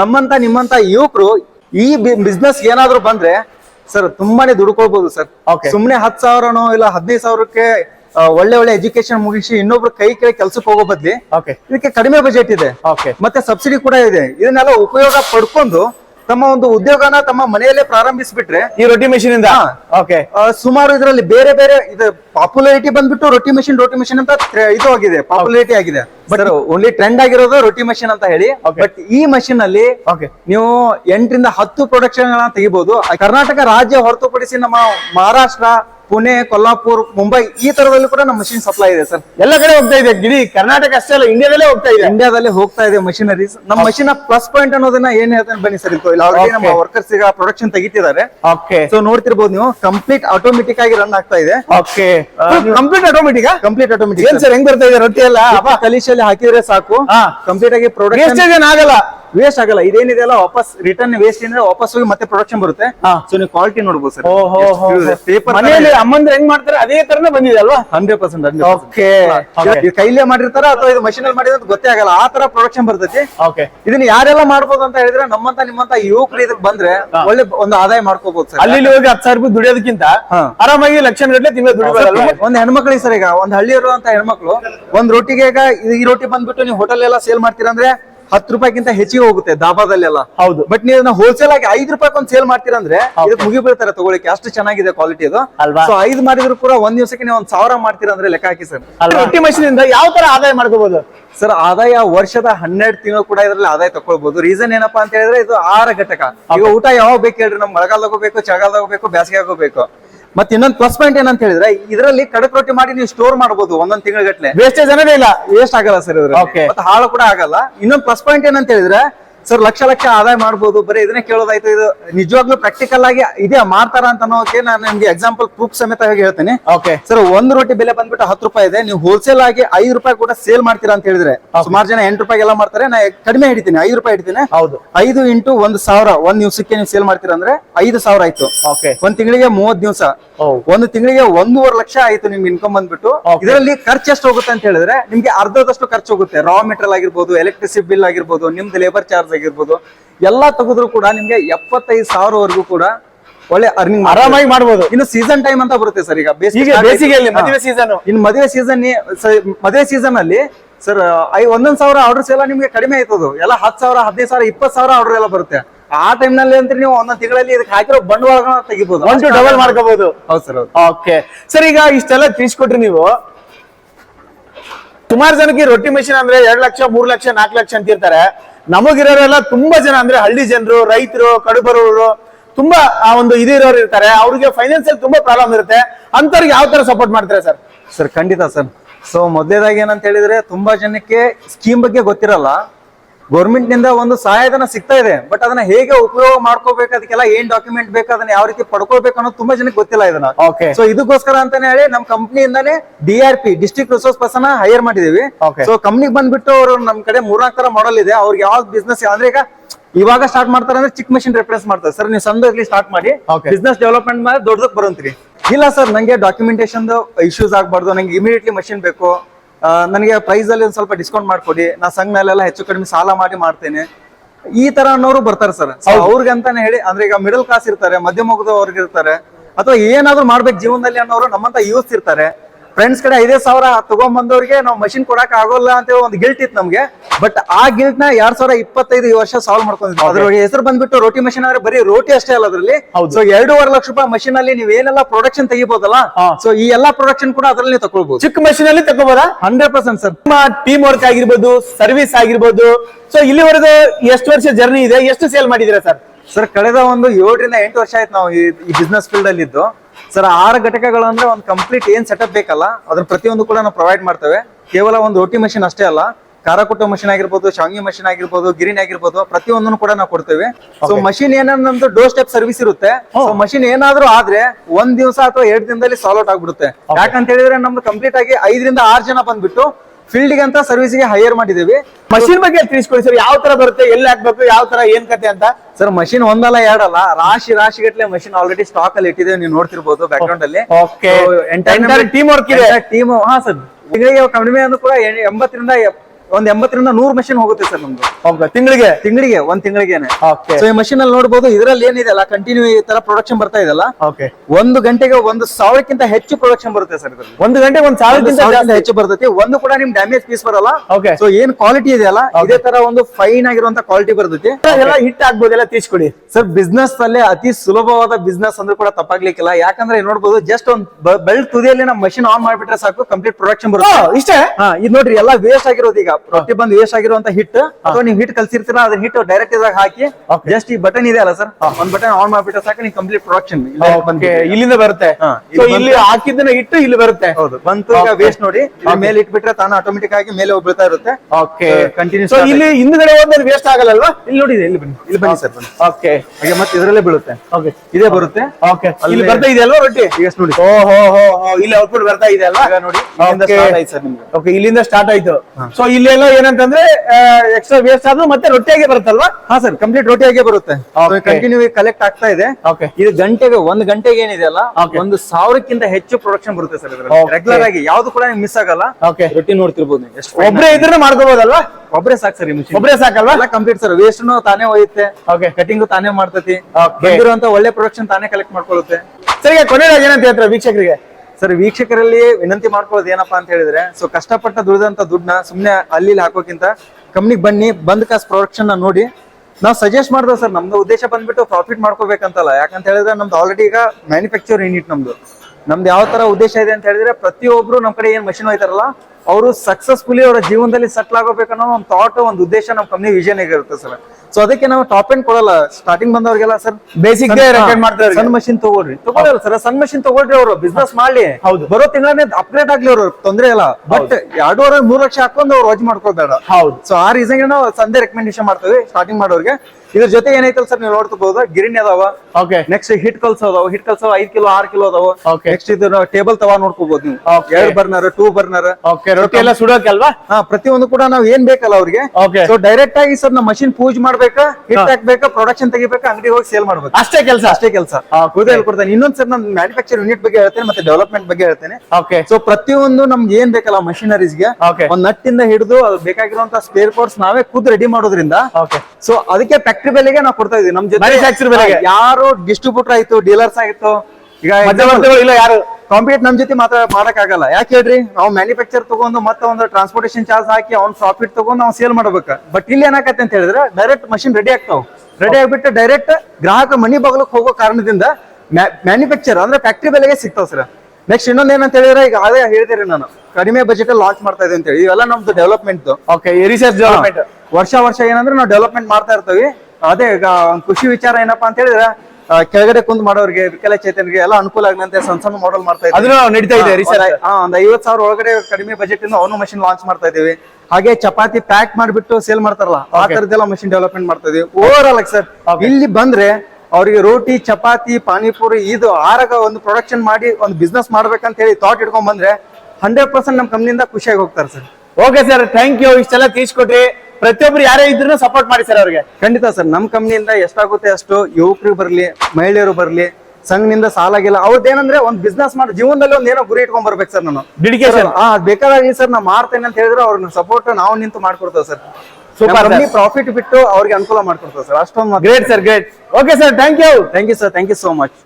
ನಮ್ಮಂತ ನಿಮ್ಮಂತ ಯುವಕರು ಈ ಬಿಸ್ನೆಸ್ ಏನಾದ್ರು ಬಂದ್ರೆ ಸರ್ ತುಂಬಾನೇ ದುಡ್ಕೊಳ್ಬಹುದು ಸರ್. ಸುಮ್ನೆ ಹತ್ ಸಾವಿರನೋ ಇಲ್ಲ ಹದಿನೈದು ಸಾವಿರಕ್ಕೆ ಒಳ್ಳೆ ಒಳ್ಳೆ ಎಜುಕೇಶನ್ ಮುಗಿಸಿ ಇನ್ನೊಬ್ರು ಕೈ ಕೆಳಗೆ ಕೆಲ್ಸಕ್ಕೆ ಹೋಗೋ ಬದ್ಲಿ ಇದಕ್ಕೆ ಕಡಿಮೆ ಬಜೆಟ್ ಇದೆ. ಮತ್ತೆ ಸಬ್ಸಿಡಿ ಕೂಡ ಇದೆ. ಇದನ್ನೆಲ್ಲ ಉಪಯೋಗ ಪಡ್ಕೊಂಡು ತಮ್ಮ ಒಂದು ಉದ್ಯೋಗನ ತಮ್ಮ ಮನೆಯಲ್ಲೇ ಪ್ರಾರಂಭಿಸ್ಬಿಟ್ರೆ ಈ ರೊಟ್ಟಿ ಮಿಷಿನ್ ಇಂದ? ಓಕೆ ಸುಮಾರು ಇದರಲ್ಲಿ ಬೇರೆ ಬೇರೆ ಇದು ಪಾಪ್ಯುಲಾರಿಟಿ ಬಂದ್ಬಿಟ್ಟು ರೊಟ್ಟಿ ಮಿಷಿನ್ ರೊಟ್ಟಿ ಮಿಷಿನ್ ಅಂತ ಇದು ಆಗಿದೆ ಪಾಪ್ಯುಲಾರಿಟಿ ಆಗಿದೆ. ಬಟ್ ಓನ್ಲಿ ಟ್ರೆಂಡ್ ಆಗಿರೋದು ರೊಟ್ಟಿ ಮಿಷಿನ್ ಅಂತ ಹೇಳಿ. ಬಟ್ ಈ ಮಷಿನ್ ಅಲ್ಲಿ ಓಕೆ ನೀವು ಎಂಟರಿಂದ ಹತ್ತು ಪ್ರೊಡಕ್ಷನ್ ಗಳನ್ನ ತೆಗಿಬಹುದು ಕರ್ನಾಟಕ ರಾಜ್ಯ ಹೊರತುಪಡಿಸಿ ನಮ್ಮ ಮಹಾರಾಷ್ಟ್ರ ಪುಣೆ ಕೊಲ್ಲಾಪುರ್ ಮುಂಬೈ ಈ ತರದಲ್ಲಿ ಕೂಡ ನಮ್ಮ ಮಷಿನ್ ಸಪ್ಲೈ ಇದೆ ಸರ್. ಎಲ್ಲ ಕಡೆ ಹೋಗ್ತಾ ಇದೆ. ಗಿಡಿ ಕರ್ನಾಟಕ ಅಷ್ಟೇ ಅಲ್ಲ ಇಂಡಿಯಾದಲ್ಲೇ ಹೋಗ್ತಾ ಇದೆ. ಇಂಡಿಯಾದಲ್ಲಿ ಹೋಗ್ತಾ ಇದೆ ಮಷಿನರೀಸ್ ನಮ್ಮ ಮಷಿನ್ ಪ್ಲಸ್ ಪಾಯಿಂಟ್ ಅನ್ನೋದನ್ನ ಏನ್ ಹೇಳ್ತಾನೆ ಬನ್ನಿ ಸರ್ ಆಲ್ರೆಡಿ ನಮ್ಮ. ವರ್ಕರ್ಸ್ ಈಗ ಪ್ರೊಡಕ್ಷನ್ ತೆಗಿತಿದ್ದಾರೆ. ಓಕೆ ಸೊ ನೋಡ್ತಿರ್ಬೋದು ನೀವು ಕಂಪ್ಲೀಟ್ ಆಟೋಮೆಟಿಕ್ ಆಗಿ ರನ್ ಆಗ್ತಾ ಇದೆ. Okay complete automatic complete automatic ಏನ್ ಸರ್ ಹೆಂಗ್ ಬರ್ತಾ ಇದೆ ರೊಟ್ಟಿ ಎಲ್ಲ? ಅಪ್ಪ ಕಲಿಶಲ್ಲಿ ಹಾಕಿದ್ರೆ ಸಾಕು. ಕಂಪ್ಲೀಟ್ ಆಗಿ ಪ್ರೊಡಕ್ಷನ್ ಆಗಲ್ಲ. ವೇಸ್ಟ್ ಆಗಲ್ಲ. ಇದೇನಿದೆ ಅಲ್ಲ ವಾಪಸ್ ರಿಟರ್ನ್ ವೇಸ್ಟ್ ಏನಿದೆ ವಾಪಸ್ ಹೋಗಿ ಮತ್ತೆ ಪ್ರೊಡಕ್ಷನ್ ಬರುತ್ತೆ. ಸೊ ನೀವು ಕ್ವಾಲಿಟಿ ನೋಡ್ಬೋದು ಸರ್. ಪೇಪರ್ ಮನೆಯಲ್ಲಿ ಅಮ್ಮಂದ್ರೆ ಹೆಂಗ್ ಮಾಡ್ತಾರೆ? ಅದೇ ತರನೇ ಬಂದಿದೆ ಅಲ್ವಾ? ಹಂಡ್ರೆಡ್ ಪರ್ಸೆಂಟ್ ಓಕೆ ಕೈಲೇ ಮಾಡಿರ್ತಾರ ಅಥವಾ ಇದು ಮಷೀನ್ ಅಲ್ಲಿ ಮಾಡಿದ್ರೆ ಗೊತ್ತೇ ಆಗಲ್ಲ? ಆ ತರ ಪ್ರೊಡಕ್ಷನ್ ಬರ್ತೈತಿ. ಓಕೆ ಇದನ್ನ ಯಾರೆಲ್ಲ ಮಾಡ್ಬೋದು ಅಂತ ಹೇಳಿದ್ರೆ ನಮ್ಮಂತ ನಿಮ್ಮಂತ ಯುವಕರು ಇದಕ್ ಬಂದ್ರೆ ಒಳ್ಳೆ ಒಂದು ಆದಾಯ ಮಾಡ್ಕೋಬಹುದು ಸರ್. ಅಲ್ಲಿ ಹೋಗಿ ಹತ್ತು ಸಾವಿರ ರೂಪಾಯಿ ದುಡಿಯೋದಕ್ಕಿಂತ. ಆರಾಮಾಗಿ ಲಕ್ಷ ಗಟ್ಟಲೆ ತಿಂಗಳ ದುಡಿಬೋದಲ್ವಾ? ಒಂದ್ ಹೆಣ್ಮಕ್ಳಿಗೆ ಸರ್ ಈಗ ಒಂದ್ ಹಳ್ಳಿ ಇರುವಂತ ಹೆಣ್ಮಕ್ಳು ಒಂದ್ ರೊಟ್ಟಿಗೆ ಈಗ ಈ ರೊಟ್ಟಿ ಬಂದ್ಬಿಟ್ಟು ನೀವು ಹೋಟೆಲ್ ಎಲ್ಲ ಸೇಲ್ ಮಾಡ್ತೀರಾ ಅಂದ್ರೆ ಹತ್ತು ರೂಪಾಯಿಗಿಂತ ಹೆಚ್ಚಿಗೆ ಹೋಗುತ್ತೆ ದಾಬಾದಲ್ಲೆಲ್ಲ. ಹೌದು. ಬಟ್ ನೀವು ಹೋಲ್ಸೇಲ್ ಆಗಿ ಐದು ರೂಪಾಯಿ ಒಂದು ಸೇಲ್ ಮಾಡ್ತೀರಂದ್ರೆ ಇದಕ್ಕೆ ಮುಗಿ ಬೀಳ್ತಾರೆ ತಗೊಳಿಕ್ಕೆ ಅಷ್ಟು ಚೆನ್ನಾಗಿದೆ ಕ್ವಾಲಿಟಿ ಅದು. ಅಲ್ವಾ? ಸೊ ಐದು ಮಾಡಿದ್ರು ಕೂಡ ಒಂದ್ ದಿವಸಕ್ಕೆ ನೀವು ಒಂದ್ ಸಾವಿರ ಮಾಡ್ತೀರಂದ್ರೆ ಲೆಕ್ಕ ಹಾಕಿ ಸರ್. ರೊಟ್ಟಿ ಮಷೀನ್ ಇಂದ ಯಾವ ತರ ಆದಾಯ ಮಾಡ್ಕೋಬಹುದು ಸರ್ ಆದಾಯ ವರ್ಷದ ಹನ್ನೆರಡು ತಿಂಗಳು ಕೂಡ ಇದರಲ್ಲಿ ಆದಾಯ ತಗೊಳ್ಬಹುದು ರೀಸನ್ ಏನಪ್ಪಾ ಅಂತ ಹೇಳಿದ್ರೆ ಇದು ಆಹಾರ ಘಟಕ. ಈಗ ಊಟ ಯಾವಾಗ ಬೇಕು ಹೇಳ್ರಿ? ನಮ್ ಮಳೆಗಾಲದಾಗೂ ಬೇಕು ಚಳಿಗಾಲದಾಗೂ ಬೇಕು ಬೇಸಿಗೆ ಬೇಕು ಮತ್ತೆ ಇನ್ನೊಂದು ಪ್ಲಸ್ ಪಾಯಿಂಟ್ ಏನಂತ ಹೇಳಿದ್ರೆ ಇದರಲ್ಲಿ ಕಡಕ್ ರೊಟ್ಟಿ ಮಾಡಿ ನೀವು ಸ್ಟೋರ್ ಮಾಡಬಹುದು ಒಂದೊಂದ್ ತಿಂಗಳ ಗಟ್ಟಲೆ ವೇಸ್ಟೇಜ್ ಅನ್ನೋದೇ ಇಲ್ಲ. ವೇಸ್ಟ್ ಆಗಲ್ಲ ಸರ್ ಇದ್ರ ಹಾಳು ಕೂಡ ಆಗಲ್ಲ. ಇನ್ನೊಂದು ಪ್ಲಸ್ ಪಾಯಿಂಟ್ ಏನಂತ ಹೇಳಿದ್ರೆ ಸರ್ ಲಕ್ಷ ಲಕ್ಷ ಆದಾಯ ಮಾಡ್ಬೋದು. ಬರೀ ಇದನ್ನೇ ಕೇಳೋದಾಯ್ತು. ಇದು ನಿಜವಾಗ್ಲೂ ಪ್ರಾಕ್ಟಿಕಲ್ ಆಗಿ ಇದೇ ಮಾಡ್ತಾರ ಅಂತ ಅನ್ನೋಕೆ ನಾನು ನಿಮ್ಗೆ ಎಕ್ಸಾಂಪಲ್ ಪ್ರೂಫ್ ಸಮೇತ ಹೇಳ್ತೇನೆ. ಓಕೆ ಸರ್ ಒಂದ್ ರೊಟ್ಟಿ ಬೆಲೆ ಬಂದ್ಬಿಟ್ಟು ಹತ್ತು ರೂಪಾಯಿ ಇದೆ. ನೀವು ಹೋಲ್ಸೇಲ್ ಆಗಿ ಐದು ರೂಪಾಯಿ ಕೂಡ ಸೇಲ್ ಮಾಡ್ತೀರಾ ಅಂತ ಹೇಳಿದ್ರೆ ಸುಮಾರು ಜನ ಎಂಟು ರೂಪಾಯಿ ಎಲ್ಲ ಮಾಡ್ತಾರೆ. ನಾ ಕಡಿಮೆ ಹಿಡಿತೀನಿ. ಐದು ರೂಪಾಯಿ ಹಿಡಿತೀನಿ. ಹೌದು. ಐದು ಇಂಟು ಒಂದ್ ಸಾವಿರ ಒಂದ್ ದಿವಸಕ್ಕೆ ನೀವು ಸೇಲ್ ಮಾಡ್ತೀರಾ ಅಂದ್ರೆ ಐದು ಸಾವಿರ ಆಯ್ತು. ಓಕೆ ಒಂದ್ ತಿಂಗಳಿಗೆ ಮೂವತ್ ದಿವಸ. ಒಂದು ತಿಂಗಳಿಗೆ ಒಂದೂವರೆ ಲಕ್ಷ ಆಯ್ತು ನಿಮ್ಗೆ ಇನ್ಕಮ್ ಬಂದ್ಬಿಟ್ಟು. ಇದರಲ್ಲಿ ಖರ್ಚು ಎಷ್ಟು ಹೋಗುತ್ತೆ ಅಂತ ಹೇಳಿದ್ರೆ ನಿಮ್ಗೆ ಅರ್ಧದಷ್ಟು ಖರ್ಚು ಹೋಗುತ್ತೆ. ರಾ ಮೆಟೀರಿಯಲ್ ಆಗಿರ್ಬೋದು ಎಲೆಕ್ಟ್ರಿಸಿಟಿ ಬಿಲ್ ಆಗಿರ್ಬೋದು ನಿಮ್ದು ಲೇಬರ್ ಚಾರ್ಜ್ ಆಗಿರ್ಬೋದು. ಎಲ್ಲಾ ತೆಗೆದ್ರು ಕೂಡ ನಿಮ್ಗೆ ಎಪ್ಪತ್ತೈದು ಸಾವಿರವರೆಗೂ ಕೂಡ ಒಳ್ಳೆ ಅರ್ನಿಂಗ್ ಆರಾಮಾಗಿ ಮಾಡಬಹುದು ಇನ್ನು ಸೀಸನ್ ಟೈಮ್ ಅಂತ ಬರುತ್ತೆ ಸರ್ ಈಗ. ಬೇಸಿಗೆಯಲ್ಲಿ. ಮದುವೆ ಸೀಸನ್ ಇನ್ನು ಮದುವೆ ಸೀಸನ್ ಮದುವೆ ಸೀಸನ್ ಅಲ್ಲಿ ಸರ್ ಐ ಒಂದೊಂದ್ ಸಾವಿರ ಆರ್ಡರ್ಸ್ ಎಲ್ಲ ನಿಮ್ಗೆ ಕಡಿಮೆ ಆಯ್ತದ. ಎಲ್ಲ ಹತ್ತು ಸಾವಿರ ಹದಿನೈದು ಸಾವಿರ ಇಪ್ಪತ್ತು ಸಾವಿರ ಆರ್ಡರ್ ಎಲ್ಲ ಬರುತ್ತೆ. ಆ ಟೈಮ್ನಲ್ಲಿ ಅಂತ ನೀವು ಒಂದೊಂದ್ ತಿಂಗಳಲ್ಲಿ ಇದಕ್ಕೆ ಹಾಕಿರೋ ಬಂಡವಾಳ ತೆಗಿಬಹುದು ಡಬಲ್ ಮಾಡ್ಕೋಬಹುದು ಹೌದು ಸರ್ ಓಕೆ ಸರ್ ಈಗ ಇಷ್ಟೆಲ್ಲ ತಿಳಿಸ್ಕೊಟ್ರಿ ನೀವು. ಸುಮಾರು ಜನಕ್ಕೆ ರೊಟ್ಟಿ ಮೆಷಿನ್ ಅಂದ್ರೆ ಎರಡ್ ಲಕ್ಷ ಮೂರ್ ಲಕ್ಷ ನಾಲ್ಕು ಲಕ್ಷ ಅಂತಿರ್ತಾರೆ. ನಮಗಿರೋರೆಲ್ಲ ತುಂಬಾ ಜನ ಅಂದ್ರೆ ಹಳ್ಳಿ ಜನರು, ರೈತರು ಕಡುಬರವರು ತುಂಬಾ, ಆ, ಒಂದು ಇದಿರೋರು ಇರ್ತಾರೆ. ಅವ್ರಿಗೆ ಫೈನಾನ್ಸಿಯಲ್ ತುಂಬಾ ಪ್ರಾಬ್ಲಮ್ ಇರುತ್ತೆ. ಅಂತವ್ರಿಗೆ ಯಾವ ತರ ಸಪೋರ್ಟ್ ಮಾಡ್ತಾರೆ ಸರ್? ಸರ್, ಖಂಡಿತ ಸರ್. ಸೊ ಮೊದಲೇದಾಗಿ ಏನಂತ ಹೇಳಿದ್ರೆ ತುಂಬಾ ಜನಕ್ಕೆ ಸ್ಕೀಮ್ ಬಗ್ಗೆ ಗೊತ್ತಿರಲ್ಲ. ಗೌರ್ಮೆಂಟ್ನಿಂದ ಒಂದು ಸಹಾಯಧನ ಸಿಗ್ತಾ ಇದೆ ಬಟ್ ಅದನ್ನ ಹೇಗೆ ಉಪಯೋಗ ಮಾಡ್ಕೋಬೇಕು ಅದಕ್ಕೆಲ್ಲ ಏನ್ ಡಾಕ್ಯುಮೆಂಟ್ ಬೇಕು ಅದನ್ನ ಯಾವ ರೀತಿ ಪಡ್ಕೋಬೇಕು ಅನ್ನೋದು ತುಂಬಾ ಜನಕ್ಕೆ ಗೊತ್ತಿಲ್ಲ ಇದನ್ನ. ಓಕೆ ಸೊ ಇದಕ್ಕೋಸ್ಕರ ಅಂತಾನೆ ಹೇಳಿ ನಮ್ ಕಂಪ್ನಿಯಿಂದಾನೇ D R P district resource person hire ಮಾಡಿದೀವಿ. ಸೊ ಕಂಪ್ನಿಗೆ ಬಂದ್ಬಿಟ್ಟು ಅವರು ನಮ್ ಕಡೆ ಮೂರ್ನಾಲ್ಕು ತರ ಮಾಡಲ್ ಇದೆ. ಅವ್ರಿಗೆ ಯಾವ್ದು ಬಿಸ್ನೆಸ್ ಅಂದ್ರೆ ಈಗ ಇವಾಗ ಸ್ಟಾರ್ಟ್ ಮಾಡ್ತಾರೆ ಅಂದ್ರೆ ಚಿಕ್ಕ ಮಷಿನ್ ರೆಫರೆನ್ಸ್ ಮಾಡ್ತಾರೆ. ಸರ್ ನೀವು ಸಣ್ಣದಾಗ್ಲಿ ಸ್ಟಾರ್ಟ್ ಮಾಡಿ. ಬಿಸ್ನೆಸ್ ಡೆವಲಪ್ಮೆಂಟ್ ಮಾಡಿ ದೊಡ್ಡದಕ್ಕೆ ಬರೋಂತ್ರಿ. ಇಲ್ಲ ಸರ್ ನಂಗೆ ಡಾಕ್ಯುಮೆಂಟೇಶನ್ ಇಶ್ಯೂಸ್ ಆಗ್ಬಾರ್ದು. ನಂಗೆ ಇಮಿಡಿಯೇಟ್ಲಿ ಮಷಿನ್ ಬೇಕು. ನನಗೆ ಪ್ರೈಸ್ ಅಲ್ಲಿ ಒಂದ್ ಸ್ವಲ್ಪ ಡಿಸ್ಕೌಂಟ್ ಮಾಡ್ಕೊಡಿ. ನಾ ಸಂಘನಲ್ಲೆಲ್ಲ ಹೆಚ್ಚು ಕಡಿಮೆ ಸಾಲ ಮಾಡಿ ಮಾಡ್ತೇನೆ. ಈ ತರ ಅನ್ನೋರು ಬರ್ತಾರೆ ಸರ್. ಅವ್ರಿಗೆ ಅಂತಾನೆ ಹೇಳಿ ಅಂದ್ರೆ ಈಗ ಮಿಡಲ್ ಕ್ಲಾಸ್ ಇರ್ತಾರೆ ಮಧ್ಯಮ ವರ್ಗದವ್ರಿಗೆ ಇರ್ತಾರೆ ಅಥವಾ ಏನಾದ್ರು ಮಾಡ್ಬೇಕು ಜೀವನದಲ್ಲಿ ಅನ್ನೋರು ನಮ್ಮಂತ ಯೂಸ್ ಇರ್ತಾರೆ. ಫ್ರೆಂಡ್ಸ್ ಕಡೆ ಐದೇ ಸಾವಿರ ತಗೊಂಡ್ಬಂದವ್ರಿಗೆ ನಾವು ಮಷಿನ್ ಕೊಡಕ್ ಆಗೋಲ್ಲ ಅಂತ ಒಂದು ಗಿಲ್ಟ್ ಇತ್ತು ನಮ್ಗೆ. ಬಟ್ ಆ ಗಿಲ್ಟ್ನ ಎರಡ್ ಸಾವಿರ ಇಪ್ಪತ್ತೈದು ಈ ವರ್ಷ ಸಾಲ್ವ್ ಮಾಡ್ಕೊಂಡಿದ್ವಿ. ಅದ್ರ ಹೆಸರು ಬಂದ್ಬಿಟ್ಟು ರೋಟಿ ಮಷಿನ್ ಅಂದ್ರೆ ಬರೀ ರೋಟಿ ಅಷ್ಟೇ ಅಲ್ಲ ಅದ್ರಲ್ಲಿ. ಸೊ ಎರಡೂವರೆ ಲಕ್ಷ ರೂಪಾಯಿ ಮಷಿನ್ ಅಲ್ಲಿ ನೀವು ಏನೆಲ್ಲ ಪ್ರೊಡಕ್ಷನ್ ತೆಗಿಬಹುದಲ್ಲ. ಸೊ ಈ ಎಲ್ಲಾ ಪ್ರೊಡಕ್ಷನ್ ಕೂಡ ಅದ್ರಲ್ಲಿ ತಗೊಳ್ಬಹುದು ಚಿಕ್ಕ ಮಷಿನ್ ಅಲ್ಲಿ ತಗೋಬೋದಾ ಹಂಡ್ರೆಡ್ ಪರ್ಸೆಂಟ್ ಸರ್ ನಿಮ್ಮ ಟೀಮ್ ವರ್ಕ್ ಆಗಿರ್ಬೋದು ಸರ್ವಿಸ್ ಆಗಿರ್ಬೋದು ಸೊ ಇಲ್ಲಿವರೆಗೂ ಎಷ್ಟು ವರ್ಷ ಜರ್ನಿ ಇದೆ? ಎಷ್ಟು ಸೇಲ್ ಮಾಡಿದೀರಾ ಸರ್ ಸರ್ ಕಳೆದ ಒಂದು ಏಳರಿಂದ ಎಂಟು ವರ್ಷ ಆಯ್ತು ನಾವು ಈ- ಈ ಬಿಸ್ನೆಸ್ ಫೀಲ್ಡ್ ಅಲ್ಲಿ ಇದ್ದು ಸರ್ ಆರು ಘಟಕಗಳು ಅಂದ್ರೆ ಒಂದು ಕಂಪ್ಲೀಟ್ ಏನ್ ಸೆಟಪ್ ಬೇಕಲ್ಲ ಅದ್ರ ಪ್ರತಿಯೊಂದು ಕೂಡ ನಾವು ಪ್ರೊವೈಡ್ ಮಾಡ್ತೇವೆ. ಕೇವಲ ಒಂದು ಓಟಿ ಮಷಿನ್ ಅಷ್ಟೇ ಅಲ್ಲ ಖಾರ ಕುಟ್ಟೋ ಮಷಿನ್ ಆಗಿರ್ಬೋದು ಶಾಂಗಿ ಮಷಿನ್ ಆಗಿರ್ಬೋದು ಗಿರಿನ್ ಆಗಿರ್ಬೋದು ಪ್ರತಿಯೊಂದನ್ನು ಕೂಡ ನಾವು ಕೊಡ್ತೇವೆ. ಸೊ ಮಷಿನ್ ಏನಂದ್ರೆ ಡೋರ್ ಸ್ಟೆಪ್ ಸರ್ವಿಸ್ ಇರುತ್ತೆ. ಸೊ ಮಷಿನ್ ಏನಾದ್ರೂ ಆದ್ರೆ ಒಂದ್ ದಿವಸ ಅಥವಾ ಎರಡ್ ದಿನದಲ್ಲಿ ಸಾಲ್ವ್ ಔಟ್ ಆಗ್ಬಿಡುತ್ತೆ. ಯಾಕಂತ ಹೇಳಿದ್ರೆ ನಮ್ದು ಕಂಪ್ಲೀಟ್ ಆಗಿ ಐದರಿಂದ ಆರು ಜನ ಬಂದ್ಬಿಟ್ಟು ಫೀಲ್ಡ್ಗೆ ಅಂತ ಸರ್ವಿಸ್ಗೆ ಹೈಯರ್ ಮಾಡಿದೀವಿ ಮಷಿನ್ ಬಗ್ಗೆ ತಿಳಿಸ್ಕೊಡಿ ಸರ್ ಯಾವ ತರ ಬರುತ್ತೆ ಎಲ್ಲಿ ಹಾಕ್ಬೇಕು ಯಾವ ತರ ಏನ್ ಕತೆ ಅಂತ. ಸರ್ ಮಷಿನ್ ಒಂದಲ್ಲ ಎರಡಲ್ಲ ರಾಶಿ ರಾಶಿ ಗಟ್ಲೆ ಮಷಿನ್ ಆಲ್ರೆಡಿ ಸ್ಟಾಕ್ ಅಲ್ಲಿ ಇಟ್ಟಿದ್ದೇವೆ ನೀವು ನೋಡ್ತಿರ್ಬೋದು ಬ್ಯಾಕ್ ಗ್ರೌಂಡ್ ಅಲ್ಲಿ ಟೀಮ್ ವರ್ಕ್ ಇದೆ. ಟೀಮ್ ಹಾ ಸರ್ ಕಡಿಮೆ ಅಂದ್ರೂ ಕೂಡ ಎಂಬತ್ತರಿಂದ ಒಂದ್ ಎಂಬತ್ತರಿಂದ ನೂರ್ ಮಷಿನ್ ಹೋಗುತ್ತೆ ಸರ್ ನಮ್ದು. ತಿಂಗಳಿಗೆ? ತಿಂಗಳಿಗೆ ಒಂದ್ ತಿಂಗಳಿಗೆನೆ. ಸೊ ಈ ಮಷಿನ್ ಅಲ್ಲಿ ನೋಡಬಹುದು ಇದ್ರಲ್ಲಿ ಏನಿದೆಲ್ಲ ಕಂಟಿನ್ಯೂ ಈ ತರ ಪ್ರೊಡಕ್ಷನ್ ಬರ್ತಾ ಇದೆಲ್ಲ ಒಂದು ಗಂಟೆಗೆ ಒಂದು ಸಾವಿರಕ್ಕಿಂತ ಹೆಚ್ಚು ಪ್ರೊಡಕ್ಷನ್ ಬರುತ್ತೆ ಸರ್ ಒಂದು ಗಂಟೆಗೆ ಒಂದ್ ಸಾವಿರಕ್ಕಿಂತ ಹೆಚ್ಚು ಬರ್ತೈತಿ. ಒಂದು ಕೂಡ ನಿಮ್ ಡ್ಯಾಮೇಜ್ ಪೀಸ್ ಬರಲ್ಲ. ಸೊ ಏನ್ ಕ್ವಾಲಿಟಿ ಇದೆಯಲ್ಲ ಇದೇ ತರ ಒಂದು ಫೈನ್ ಆಗಿರುವಂತ ಕ್ವಾಲಿಟಿ ಬರ್ತೈತಿ. ಎಲ್ಲ ಹಿಟ್ ಆಗ್ಬೋದು ಎಲ್ಲ ತೀಸ್ಕೊಡಿ ಸರ್ ಬಿಸ್ನೆಸ್ ಅಲ್ಲೇ ಅತಿ ಸುಲಭವಾದ ಬಿಸ್ನೆಸ್ ಅಂದ್ರೆ ಕೂಡ ತಪ್ಪಾಗ್ಲಿಕ್ಕಿಲ್ಲ. ಯಾಕಂದ್ರೆ ನೋಡಬಹುದು ಜಸ್ಟ್ ಒಂದ್ ಬೆಳ್ ತುದಿಯಲ್ಲಿ ನಮ್ಮ ಮಷಿನ್ ಆನ್ ಮಾಡ್ಬಿಟ್ರೆ ಸಾಕು ಕಂಪ್ಲೀಟ್ ಪ್ರೊಡಕ್ಷನ್ ಬರುತ್ತೆ. ಇಷ್ಟೇ? ಇದು ನೋಡ್ರಿ ಎಲ್ಲ ವೇಸ್ಟ್ ಆಗಿರೋದು ಈಗ. ರೊಟ್ಟಿ ಬಂದು ವೇಸ್ಟ್ ಆಗಿರುವಂತ ಹಿಟ್ ಅಥವಾ ನೀವು ಹಿಟ್ ಕಲ್ಸಿರ್ತೀರ ಅದ್ರ ಹಿಟ್ ಡೈರೆಕ್ಟ್ ಇದಾಗ ಹಾಕಿ ಜಸ್ಟ್ ಈ ಬಟನ್ ಇದೆ ಅಲ್ಲ ಸರ್? ಒಂದ್ ಬಟನ್ ಆನ್ ಮಾಡ್ಬಿಟ್ರೆ ಸಾಕು ನೀವು ಕಂಪ್ಲೀಟ್ ಪ್ರೊಡಕ್ಷನ್ ಇಲ್ಲಿಂದ ಬರುತ್ತೆ. ಇಲ್ಲಿ ಇಲ್ಲಿ ಹಾಕಿದ್ದನ್ನ ಇಟ್ಟು ಇಲ್ಲಿ ಬರುತ್ತೆ. ಹೌದು ಬಂತು ಈಗ ವೇಸ್ಟ್ ನೋಡಿ ಮೇಲೆ ಇಟ್ಬಿಟ್ರೆ ತಾನು ಆಟೋಮೆಟಿಕ್ ಆಗಿ ಮೇಲೆ ಹೋಗ್ಬಿಡ್ತಾ ಇರುತ್ತೆ. ಓಕೆ ಕಂಟಿನ್ಯೂಸ್ ಇಲ್ಲಿ ಹಿಂದ್ಗಡೆ ಹೋದ್ರೆ ವೇಸ್ಟ್ ಆಗಲ್ಲಲ್ವಾ? ಇಲ್ಲಿ ನೋಡಿ ಇಲ್ಲಿ ಬನ್ನಿ ಇಲ್ಲಿ ಬನ್ನಿ ಸರ್ ಬನ್ನಿ. ಓಕೆ ಹಾಗೆ ಮತ್ತೆ ಇದರಲ್ಲೇ ಬೀಳುತ್ತೆ. ಓಕೆ ಇದೇ ಬರುತ್ತೆ. ಓಕೆ ಇಲ್ಲಿ ಬರ್ತಾ ಬರ್ತಾ ಇದೆಯಲ್ವಾ ರೊಟ್ಟಿ? ಈಗ ನೋಡಿ. ಓ ಹೋ ಇಲ್ಲಿ ಔಟ್ಪುಟ್ ಬರ್ತಾ ಇದೆ ಅಲ್ವಾ ನೋಡಿ. ಆಯ್ತು ಸರ್ ನಿಮ್ಗೆ. ಓಕೆ ಇಲ್ಲಿಂದ ಸ್ಟಾರ್ಟ್ ಆಯ್ತು. ಸೊ ಇಲ್ಲೆಲ್ಲ ಏನಂತಂದ್ರೆ ಎಕ್ಸ್ಟ್ರಾ ವೇಸ್ಟ್ ಆದ್ರೂ ಮತ್ತೆ ರೊಟ್ಟಿಯಾಗಿ ಬರುತ್ತಲ್ವಾ? ಹಾ ಸರ್. ಕಂಪ್ಲೀಟ್ ರೊಟ್ಟಿಯಾಗಿ ಬರುತ್ತೆ. ಕಂಟಿನ್ಯೂ ಕಲೆಕ್ಟ್ ಆಗ್ತಾ ಇದೆ. ಓಕೆ ಇದು ಗಂಟೆಗೆ ಒಂದ್ ಗಂಟೆಗೆ ಏನಿದೆಯಲ್ಲ ಅಲ್ಲ ಒಂದು ಸಾವಿರಕ್ಕಿಂತ ಹೆಚ್ಚು ಪ್ರೊಡಕ್ಷನ್ ಬರುತ್ತೆ ಸರ್. ರೆಗ್ಯುಲರ್ ಆಗಿ ಯಾವ್ದು ಕೂಡ ಮಿಸ್ ಆಗಲ್ಲ. ಓಕೆ ರೊಟ್ಟಿ ನೋಡ್ತಿರ್ಬೋದು ಒಬ್ಬರೇ ಇದ್ರೆ ಮಾಡ್ಕೋಬಹುದಲ್ವಾ ಒಬ್ಬರೇ ಸಾಕು ಸರ್ ಒಬ್ಬರೇ ಸಾಕಲ್ವ? ಎಲ್ಲ ಕಂಪ್ಲೀಟ್ ಸರ್. ವೇಸ್ಟ್ ತಾನೇ ಒಯ್ಯುತ್ತೆ. ಓಕೆ ಕಟಿಂಗ್ ತಾನೇ ಮಾಡ್ತತಿ. ಬಂದಿರುವಂತ ಒಳ್ಳೆ ಪ್ರೊಡಕ್ಷನ್ ತಾನೇ ಕಲೆಕ್ಟ್ ಮಾಡ್ಕೊಳ್ಳುತ್ತೆ. ಸರಿ ಕೊನೆಯದಾಗಿ ಏನಂತ ಹೇಳ್ತಾರೆ ವೀಕ್ಷಕರಿಗೆ? ಸರ್ ವೀಕ್ಷಕರಲ್ಲಿ ವಿನಂತಿ ಮಾಡ್ಕೊಳ್ಳೋದು ಏನಪ್ಪಾ ಅಂತ ಹೇಳಿದ್ರೆ ಸೊ ಕಷ್ಟಪಟ್ಟ ದುಡಿದಂತ ದುಡ್ಡನ್ನ ಸುಮ್ನೆ ಅಲ್ಲಿ ಹಾಕೋಕ್ಕಿಂತ ಕಂಪ್ನಿಗೆ ಬನ್ನಿ, ಬಂದ್ ಕಾಸ್ ಪ್ರೊಡಕ್ಷನ್ನ ನೋಡಿ. ನಾವು ಸಜೆಸ್ಟ್ ಮಾಡ್ದೆ ಸರ್ ನಮ್ದು ಉದ್ದೇಶ ಬಂದ್ಬಿಟ್ಟು ಪ್ರಾಫಿಟ್ ಮಾಡ್ಕೋಬೇಕಂತಲ್ಲ, ಯಾಕಂತ ಹೇಳಿದ್ರೆ ನಮ್ದು ಆಲ್ರೆಡಿ ಈಗ ಮ್ಯಾನುಫ್ಯಾಕ್ಚರ್ ಯೂನಿಟ್ ನಮ್ದು. ನಮ್ದು ಯಾವ ತರ ಉದ್ದೇಶ ಇದೆ ಅಂತ ಹೇಳಿದ್ರೆ, ಪ್ರತಿಯೊಬ್ರು ನಮ್ ಕಡೆ ಏನ್ ಮಷಿನ್ ಹೋಯ್ತಾರಲ್ಲ ಅವರು ಸಕ್ಸಸ್ಫುಲಿ ಅವರ ಜೀವನದಲ್ಲಿ ಸೆಟ್ಲ್ ಆಗಬೇಕನ್ನೋ ಒಂದು ಥಾಟ್ ಒಂದು ಉದ್ದೇಶ ನಮ್ಮ ಕಂಪ್ನಿ ವಿಷನ್ ಆಗಿರುತ್ತೆ ಸರ್ ಸೊ ಅದಕ್ಕೆ ನಾವು ಟಾಪ್ ಎಂಡ್ ಕೊಡಲ್ಲ. ಸ್ಟಾರ್ಟಿಂಗ್ ಬಂದವ್ರಿಗೆಲ್ಲ ಸರ್ ಬೇಸಿಕ್ ರೆಕಮೆಂಡ್ ಮಾಡ್ತಾರೆ ಸಣ್ಣ ಮಷಿನ್ ತಗೊಳ್ರಿ. ತಗೊಳ್ಳಲ್ಲ ಸರ್ ಸಣ್ಣ ಮಷಿನ್ ತಗೊಳ್ರಿ ಅವರು. ಬಿಸ್ನೆಸ್ ಮಾಡ್ಲಿ. ಹೌದು. ಬರೋ ತಿಂಗಳೇ ಅಪ್ಗ್ರೇಡ್ ಆಗ್ಲಿ ಅವರು ತೊಂದ್ರೆ ಇಲ್ಲ. ಬಟ್ ಎರಡೂವರೆ ಮೂರ್ ಲಕ್ಷ ಹಾಕೊಂಡು ಅವ್ರು ವಾಜ್ ಮಾಡ್ಕೋಬೇಡ ಹೌದು. ಸೊ ಆ ರೀಸನ್ ನಾವು ಸಂದೇ ರೆಕಮೆಂಡೇಶನ್ ಮಾಡ್ತೀವಿ ಸ್ಟಾರ್ಟಿಂಗ್ ಮಾಡೋರಿಗೆ. ಇದ್ರ ಜೊತೆ ಏನೈತಲ್ಲ ಸರ್ ನೀವು ನೋಡ್ಕೋಬಹುದು. ಗಿರಣಿ ಅದಾವ. ಓಕೆ ನೆಕ್ಸ್ಟ್ ಹಿಟ್ ಕಲ್ಸ್ ಅದಾವ. ಹಿಟ್ ಕಲ್ಸ್ ಐದ್ ಕಿಲೋ ಆರ್ ಕಿಲೋ ಅದಾವ. ನೆಕ್ಸ್ಟ್ ಇದು ಟೇಬಲ್ ತವಾ ನೋಡ್ಕೋಬಹುದು ನೀವು. ಎರಡ್ ಬರ್ನರ್ ಟೂ ಬರ್ನರ್. ರೊಟ್ಟಿ ಎಲ್ಲ ಸುಡೋಕೆ ಅಲ್ವಾ? ಹಾ ಪ್ರತಿಯೊಂದು ಕೂಡ ನಾವ್ ಏನ್ ಬೇಕಲ್ಲ ಅವ್ರಿಗೆ. ಓಕೆ ಸೊ ಡೈರೆಕ್ಟ್ ಆಗಿ ಸರ್ ನಮ್ಮ ಮಷಿನ್ ಪೂಜ್ ಮಾಡ್ಬೇಕಾ ಹಿಟ್ ಹಾಕ್ಬೇಕಾ? ಪ್ರೊಡಕ್ಷನ್ ತೆಗಿಬೇಕಾ? ಅಂಗಡಿ ಹೋಗಿ ಸೇಲ್ ಮಾಡ್ಬೇಕು? ಅಷ್ಟೇ ಕೆಲಸ. ಅಷ್ಟೇ ಕೆಲಸ. ಕೊಡ್ತೇನೆ. ಹೇಳ್ಕೊಡ್ತೇನೆ ಇನ್ನೊಂದ್ ಸರ್ ನಾನು ಮ್ಯಾನುಫ್ಯಾಕ್ಚರ್ ಯೂನಿಟ್ ಬಗ್ಗೆ ಹೇಳ್ತೇನೆ ಮತ್ತೆ ಡೆವಲಪ್ಮೆಂಟ್ ಬಗ್ಗೆ ಹೇಳ್ತೇನೆ. ಓಕೆ ಸೊ ಪ್ರತಿಯೊಂದು ನಮ್ಗೆ ಏನ್ ಬೇಕಲ್ಲ ಮಷಿನರೀಸ್ಗೆ ಗೆ. ಒಂದ್ ನಟ್ಟಿಂದ ಹಿಡಿದು ಅದು ಬೇಕಾಗಿರುವಂತ ಸ್ಪೇರ್ ಪಾರ್ಟ್ಸ್ ನಾವೇ ಖುದ್ ರೆಡಿ ಮಾಡೋದ್ರಿಂದ ಓಕೆ ಸೊ ಅದಕ್ಕೆ ಫ್ಯಾಕ್ಟ್ರಿ ಬೆಲೆಗೆ ನಾವು ಕೊಡ್ತಾ ಇದೀವಿ ನಮ್ ಜೊತೆ ಯಾರು ಡಿಸ್ಟ್ರಿಬ್ಯೂಟರ್ ಆಯ್ತು ಡೀಲರ್ಸ್ ಆಯ್ತು ಈಗ ಮಧ್ಯವರ್ತಿಗಳು ಇಲ್ಲ ಯಾರು? ಕಾಂಪಿಟೇಟ್ ನಮ್ ಜೊತೆ ಮಾತ್ರ ಮಾಡಕ್ಕಾಗಲ್ಲ. ಯಾಕೆ ಹೇಳ್ರಿ? ನಾವು ಮ್ಯಾನುಫ್ಯಾಕ್ಚರ್ ತಗೊಂಡು ಮತ್ತೆ ಒಂದು ಟ್ರಾನ್ಸ್ಪೋರ್ಟೇಷನ್ ಚಾರ್ಜ್ ಹಾಕಿ ಅವ್ನ ಪ್ರಾಫಿಟ್ ತಗೊಂಡು ನಾವು ಸೇಲ್ ಮಾಡ್ಬೇಕು. ಬಟ್ ಇಲ್ಲಿ ಏನಾಗತ್ತೆ ಅಂತ ಹೇಳಿದ್ರೆ ಡೈರೆಕ್ಟ್ ಮಷಿನ್ ರೆಡಿ ಆಗ್ತಾವ್. ರೆಡಿ ಆಗ್ಬಿಟ್ಟು ಡೈರೆಕ್ಟ್ ಗ್ರಾಹಕ ಮನಿ ಬಗಲಕ್ ಹೋಗೋ ಕಾರಣದಿಂದ ಮ್ಯಾನುಫ್ಯಾಕ್ಚರ್ ಅಂದ್ರೆ ಫ್ಯಾಕ್ಟ್ರಿ ಬೆಲೆಗೆ ಸಿಗ್ತಾವ ಸರ್. ನೆಕ್ಸ್ಟ್ ಇನ್ನೊಂದ್ ಏನಂತ ಹೇಳಿದ್ರೆ ಈಗ ಅದೇ ಹೇಳ್ತೀರಿ ನಾನು. ಕಡಿಮೆ ಬಜೆಟ್ ಅಲ್ಲಿ ಲಾಂಚ್ ಮಾಡ್ತಾ ಇದೆ ಅಂತ ಹೇಳಿ. ಇವೆಲ್ಲ ನಮ್ದು ಡೆವಲಪ್ಮೆಂಟ್ ಓಕೆ ರಿಸರ್ಚ್ ಡೆವಲಪ್ಮೆಂಟ್ ವರ್ಷ ವರ್ಷ ಏನಂದ್ರೆ ನಾವು ಡೆವಲಪ್ಮೆಂಟ್ ಮಾಡ್ತಾ ಇರ್ತೀವಿ. ಅದೇ ಈಗ ಖುಷಿ ವಿಚಾರ ಏನಪ್ಪಾ ಅಂತ ಹೇಳಿದ್ರೆ ಕೆಳಗಡೆ ಕುಂದ್ ಮಾಡೋರಿಗೆ ವಿಕಲಚೇತನರಿಗೆ ಎಲ್ಲ ಅನುಕೂಲ ಆಗ್ಲಂತೆ. ಸಣ್ಣ ಸಣ್ಣ ಮಾಡಲ್ ಮಾಡ್ತಾ ಇದ್ದೀವಿ. ಅದನ್ನು ನಡೀತಾ ಇದೆ ಒಂದ್ ಹಾ, ಒಂದ್ ಐವತ್ ಸಾವಿರ ಒಳಗಡೆ ಕಡಿಮೆ ಬಜೆಟ್ ಇಂದ ಅವನು ಮಷಿನ್ ಲಾಂಚ್ ಮಾಡ್ತಾ ಇದೀವಿ ಹಾಗೆ ಚಪಾತಿ ಪ್ಯಾಕ್ ಮಾಡ್ಬಿಟ್ಟು ಸೇಲ್ ಮಾಡ್ತಾರಲ್ಲ ಆ ತರದೆಲ್ಲ ಮಷಿನ್ ಡೆವಲಪ್ಮೆಂಟ್ ಮಾಡ್ತಾ ಇದೀವಿ ಓವರ್ ಆಲ್ ಸರ್ ಇಲ್ಲಿ ಬಂದ್ರೆ ಅವರಿಗೆ ರೋಟಿ ಚಪಾತಿ ಪಾನಿಪುರಿ ಇದು ಆರಾಗ ಒಂದು ಪ್ರೊಡಕ್ಷನ್ ಮಾಡಿ ಒಂದು ಬಿಸ್ನೆಸ್ ಮಾಡ್ಬೇಕಂತ ಹೇಳಿ ಥಾಟ್ ಇಟ್ಕೊಂಡ್ ಬಂದ್ರೆ ಹಂಡ್ರೆಡ್ ಪರ್ಸೆಂಟ್ ನಮ್ ಕಂಪ್ನಿಯಿಂದ ಖುಷಿಯಾಗಿ ಹೋಗ್ತಾರೆ sir. Okay sir thank you ಇಷ್ಟೆಲ್ಲ ತಿಳಿಸ್ಕೊಟ್ರಿ. ಪ್ರತಿಯೊಬ್ರು ಯಾರೇ ಇದ್ರು ಸಪೋರ್ಟ್ ಮಾಡಿ ಸರ್ ಅವ್ರಿಗೆ. ಖಂಡಿತ ಸರ್ ನಮ್ ಕಂಪ್ನಿಯಿಂದ ಎಷ್ಟಾಗುತ್ತೆ ಅಷ್ಟು ಯುವಕರು ಬರ್ಲಿ ಮಹಿಳೆಯರು ಬರ್ಲಿ ಸಂಘದಿಂದ ಸಾಲಾಗಿಲ್ಲ. ಅವ್ರದ್ದೇನಂದ್ರೆ ಒಂದ್ ಬಿಸ್ನೆಸ್ ಮಾಡಿ ಜೀವನದಲ್ಲಿ ಒಂದ್ ಏನೋ ಗುರಿ ಇಟ್ಕೊಂಡ್ ಬರ್ಬೇಕು ಸರ್ ನಾನು. ಡೆಡಿಕೇಶನ್ ಬೇಕಾದಾಗಿ ಸರ್ ನಾ ಮಾಡ್ತೇನೆ ಅಂತ ಹೇಳಿದ್ರೆ ಅವ್ರನ್ನ ಸಪೋರ್ಟ್ ನಾವು ನಿಂತು ಮಾಡ್ಕೊಡ್ತೇವೆ ಸರ್ ಸೂಪರ್. ಪ್ರಾಫಿಟ್ ಬಿಟ್ಟು ಅವ್ರಿಗೆ ಅನುಕೂಲ ಮಾಡ್ಕೊಡ್ತೇವೆ ಸರ್ ಅಷ್ಟೊಂದು great sir great okay sir thank you thank you sir thank you so much